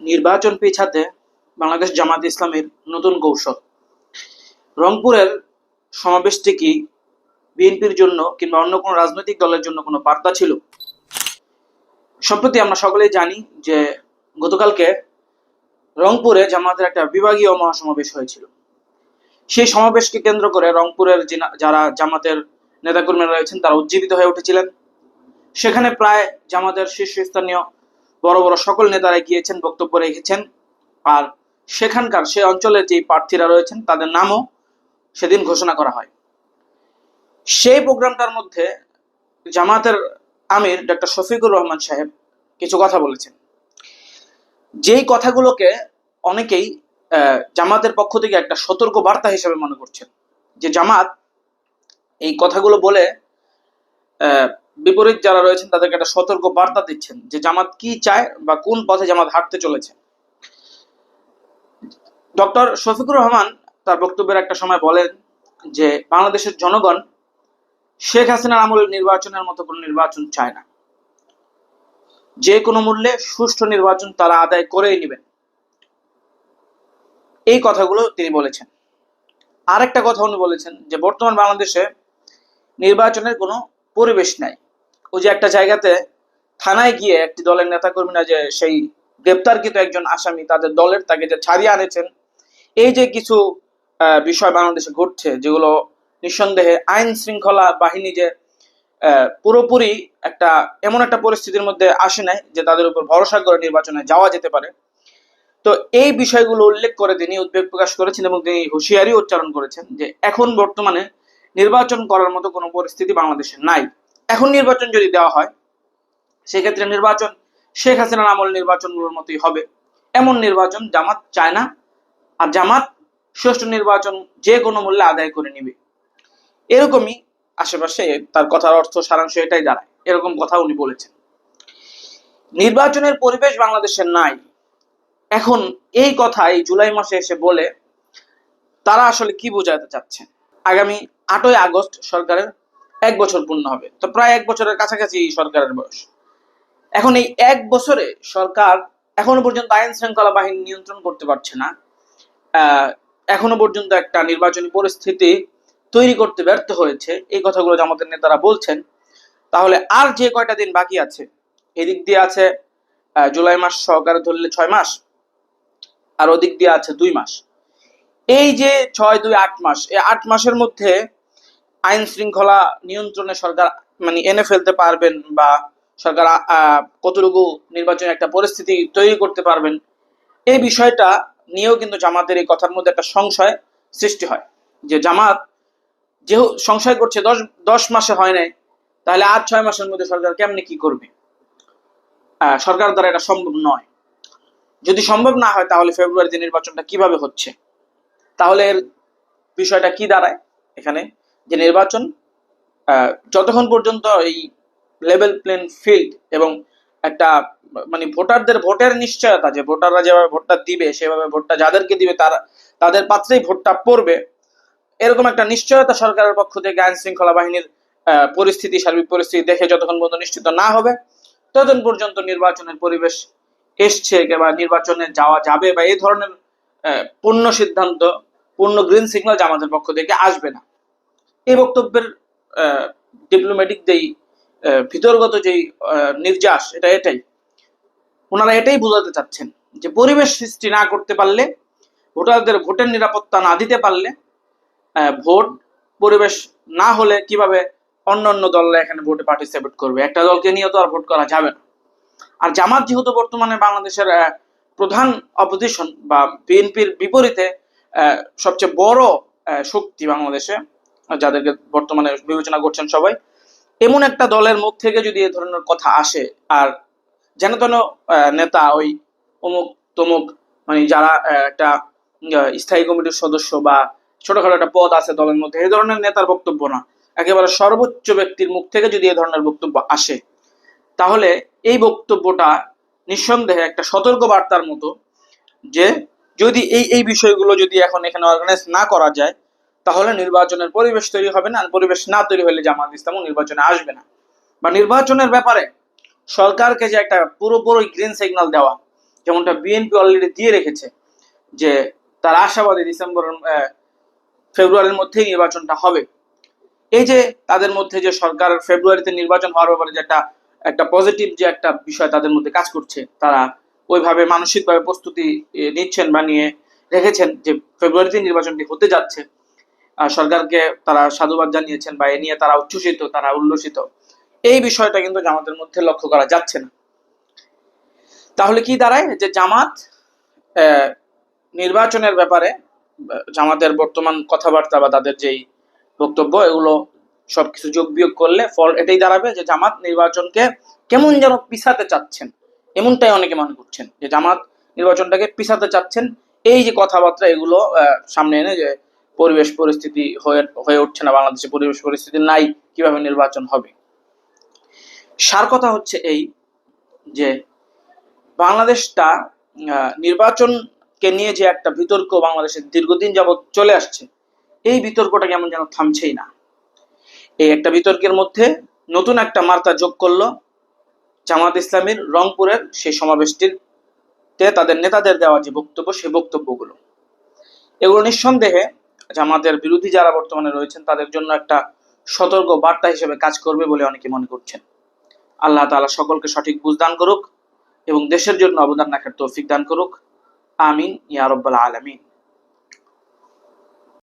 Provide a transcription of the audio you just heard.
নির্বাচন পিছাতে বাংলাদেশ জামাত ইসলামের নতুন কৌশল। রংপুরের সমাবেশটি কি বিএনপির জন্য কিংবা অন্য কোনো রাজনৈতিক দলের জন্য কোনো বার্তা ছিল। সম্প্রতি আমরা সকলেই জানি যে গতকালকে রংপুরে জামাতের একটা বিভাগীয় মহাসমাবেশ হয়েছিল। সেই সমাবেশকে কেন্দ্র করে রংপুরের যারা জামাতের নেতাকর্মীরা রয়েছেন তারা উজ্জীবিত হয়ে উঠেছিলেন। সেখানে প্রায় জামাতের শীর্ষস্থানীয় বড় বড় সকল নেতারা গিয়েছেন, বক্তব্য রেখেছেন। আর সেখানকার সে অঞ্চলের যে প্রার্থীরা রয়েছেন, তাদের নামও সেদিন ঘোষণা করা হয়। সেই প্রোগ্রামটার মধ্যে জামাতের আমির ডক্টর শফিকুর রহমান সাহেব কিছু কথা বলেছেন। যেই কথাগুলোকে অনেকেই জামাতের পক্ষ থেকে একটা সতর্ক বার্তা হিসেবে মনে করছেন। যে জামাত এই কথাগুলো বলে বিপরীত যারা রয়েছেন, তাদেরকে একটা সতর্ক বার্তা দিচ্ছেন যে জামাত কি চায় বা কোন পথে জামাত হাঁটতে চলেছে। ডক্টর শফিকুর রহমান তার বক্তব্যের একটা সময় বলেন যে, বাংলাদেশের জনগণ শেখ হাসিনার আমলের নির্বাচনের মতো কোনো নির্বাচন চায় না। যে কোনো মূল্যে সুষ্ঠু নির্বাচন তারা আদায় করেই নেবেন। এই কথাগুলো তিনি বলেছেন। আরেকটা কথা উনি বলেছেন যে, বর্তমান বাংলাদেশে নির্বাচনের কোনো পরিবেশ নাই। ওই যে একটা জায়গাতে থানায় গিয়ে একটি দলের নেতাকর্মীরা যে সেই গ্রেপ্তারকৃত একজন আসামি তাদের দলের তাকে যে ছাড়িয়ে আনেছেন, এই যে কিছু বিষয় বাংলাদেশে ঘটছে যেগুলো নিঃসন্দেহে আইন শৃঙ্খলা বাহিনী যে পুরোপুরি একটা, এমন একটা পরিস্থিতির মধ্যে আসে নাই যে তাদের উপর ভরসা করে নির্বাচনে যাওয়া যেতে পারে। তো এই বিষয়গুলো উল্লেখ করে তিনি উদ্বেগ প্রকাশ করেছেন এবং তিনি হুঁশিয়ারি উচ্চারণ করেছেন যে এখন বর্তমানে নির্বাচন করার মতো কোনো পরিস্থিতি বাংলাদেশে নাই। এখন নির্বাচন যদি দেওয়া হয়, সেক্ষেত্রে নির্বাচন, শেখ হাসিনার আমল নির্বাচনগুলোর মতোই হবে। এমন নির্বাচন জামাত চায় না, আর জামাত সুষ্ঠু নির্বাচন যে কোনো মূল্যে আদায় করে নিবে। এরকমই আশেপাশে তার কথার অর্থ, সারাংশ এটাই দাঁড়ায়। এরকম কথা উনি বলেছেন। নির্বাচনের পরিবেশ বাংলাদেশে নাই। এখন এই কথা এই জুলাই মাসে এসে বলে, তারা আসলে কি বোঝাতে চাচ্ছেন? আগামী আটই আগস্ট সরকারের এক বছর পূর্ণ হবে। তো প্রায় এক বছরের কাছাকাছি সরকারের বয়স। এখন এই এক বছরে সরকার এখনও পর্যন্ত আইন শৃঙ্খলা বাহিনী নিয়ন্ত্রণ করতে পারছে না। এখনও পর্যন্ত একটা নির্বাচনী পরিস্থিতি তৈরি করতে ব্যর্থ হয়েছে। এই কথাগুলো আমাদের নেতারা বলছেন। তাহলে আর যে কয়টা দিন বাকি আছে? এদিক দিয়ে আছে জুলাই মাস সহকারে ধরলে ছয় মাস, আর ওদিক দিয়ে আছে দুই মাস। এই যে ছয় দুই আট মাস, এই আট মাসের মধ্যে আইন শৃঙ্খলা নিয়ন্ত্রণে সরকার মানে এনে ফেলতে পারবেন বা সরকার কতটুকু নির্বাচনে একটা পরিস্থিতি তৈরি করতে পারবেন, এই বিষয়টা নিয়েও কিন্তু জামাতের এই কথার মধ্যে একটা সংশয় সৃষ্টি হয়। যে জামাত যেহেতু সংশয় করছে দশ দশ মাসে হয় নাই, তাহলে আর ছয় মাসের মধ্যে সরকার কেমনে কি করবে? সরকার দ্বারা এটা সম্ভব নয়। যদি সম্ভব না হয় তাহলে ফেব্রুয়ারিতে নির্বাচনটা কীভাবে হচ্ছে? তাহলে এর বিষয়টা কি দাঁড়ায় এখানে? যে নির্বাচন যতক্ষণ পর্যন্ত এই লেভেল প্লেন ফিল্ড এবং একটা মানে ভোটারদের ভোটের নিশ্চয়তা, যে ভোটাররা যেভাবে ভোটটা দিবে, সেভাবে ভোটটা যাদেরকে দিবে, তারা, তাদের পাত্রেই ভোটটা পড়বে, এরকম একটা নিশ্চয়তা সরকারের পক্ষ থেকে আইন শৃঙ্খলা বাহিনীর পরিস্থিতি, সার্বিক পরিস্থিতি দেখে যতক্ষণ পর্যন্ত নিশ্চিত না হবে, ততক্ষণ পর্যন্ত নির্বাচনের পরিবেশ এসছে বা নির্বাচনে যাওয়া যাবে বা এই ধরনের পূর্ণ সিদ্ধান্ত, পূর্ণ গ্রিন সিগন্যাল জামাতের পক্ষ থেকে আসবে না। এই বক্তব্যের ডিপ্লোম্যাটিক যেই ভিতরগত যেই নির্যাস, এটা এটাই। ওনারা এটাই বোঝাতে চাচ্ছেন যে পরিবেশ সৃষ্টি না করতে পারলে, ভোটারদের ভোটের নিরাপত্তা না দিতে পারলে ভোট পরিবেশ না হলে কীভাবে অন্য অন্য দলরা এখানে ভোটে পার্টিসিপেট করবে? একটা দলকে নিয়ে তো আর ভোট করা যাবে না। আর জামাত যেহেতু বর্তমানে বাংলাদেশের প্রধান অপোজিশন বা বিএনপির বিপরীতে সবচেয়ে বড় শক্তি বাংলাদেশে যাদেরকে বর্তমানে বিবেচনা করছেন সবাই, এমন একটা দলের মুখ থেকে যদি এ ধরনের কথা আসে, আর যেন তেন নেতা ওই অমুক তমুক মানে যারা একটা স্থায়ী কমিটির সদস্য বা ছোটখাটো একটা পদ আছে দলের মধ্যে এই ধরনের নেতার বক্তব্য না। একেবারে সর্বোচ্চ ব্যক্তির মুখ থেকে যদি এ ধরনের বক্তব্য আসে, তাহলে এই বক্তব্যটা নিঃসন্দেহে একটা সতর্ক বার্তার মতো যে যদি এই এই বিষয়গুলো যদি এখন এখানে অর্গানাইজ না করা যায় তাহলে নির্বাচনের পরিবেশ তৈরি হবে না, পরিবেশ না তৈরি হলে জামাত ইসলামও নির্বাচনে আসবে না। বা নির্বাচনের ব্যাপারে সরকারকে যে একটা পুরোপুরি গ্রিন সিগন্যাল দেওয়া, যেমনটা বিএনপি অলরেডি দিয়ে রেখেছে, যে তার আশাবাদী ডিসেম্বর ফেব্রুয়ারির মধ্যেই নির্বাচনটা হবে। এই যে তাদের মধ্যে যে সরকার ফেব্রুয়ারিতে নির্বাচন হওয়ার ব্যাপারে যে একটা একটা পজিটিভ যে একটা বিষয় তাদের মধ্যে কাজ করছে, তারা ওইভাবে মানসিকভাবে প্রস্তুতি নিচ্ছেন বা নিয়ে রেখেছেন যে ফেব্রুয়ারিতে নির্বাচনটি হতে যাচ্ছে। সরকারকে তারা সাধুবাদ জানিয়েছেন বা এ নিয়ে তারা উচ্ছ্বসিত, তারা উল্লসিত। এই বিষয়টা কিন্তু জামাতের মধ্যে লক্ষ্য করা যাচ্ছে না। তাহলে কি দাঁড়ায়? যে জামাত নির্বাচনের ব্যাপারে জামাতের বর্তমান কথাবার্তা বা তাদের যেই বক্তব্য, এগুলো সবকিছু যোগ বিয়োগ করলে ফল এটাই দাঁড়াবে যে জামাত নির্বাচনকে কেমন যেন পিছাতে চাচ্ছেন। এমনটাই অনেকে মনে করছেন যে জামাত নির্বাচনটাকে পিছাতে চাচ্ছেন। এই যে কথাবার্তা, এগুলো সামনে এনে যে পরিবেশ পরিস্থিতি হয়ে হয়ে উঠছে না, বাংলাদেশে পরিবেশ পরিস্থিতি নাই, কীভাবে নির্বাচন হবে? সার কথা হচ্ছে এই যে বাংলাদেশটা নির্বাচনকে নিয়ে যে একটা বিতর্ক বাংলাদেশে দীর্ঘদিন যাবৎ চলে আসছে, এই বিতর্কটা কেমন যেন থামছেই না। এই একটা বিতর্কের মধ্যে নতুন একটা মার্তা যোগ করল জামাত ইসলামীর রংপুরের সেই সমাবেশটির তাদের নেতাদের দেওয়া যে বক্তব্য, সেই বক্তব্যগুলো। এগুলো নিঃসন্দেহে জামাতের বিরোধী যারা বর্তমানে রয়েছেন, তাদের জন্য একটা সতর্ক বার্তা হিসেবে কাজ করবে বলে অনেকে মনে করছেন। আল্লাহ তালা সকলকে সঠিক বুঝ দান করুক এবং দেশের জন্য অবদান রাখার তৌফিক দান করুক। আমিন ইয়ারব্বাল আলামিন।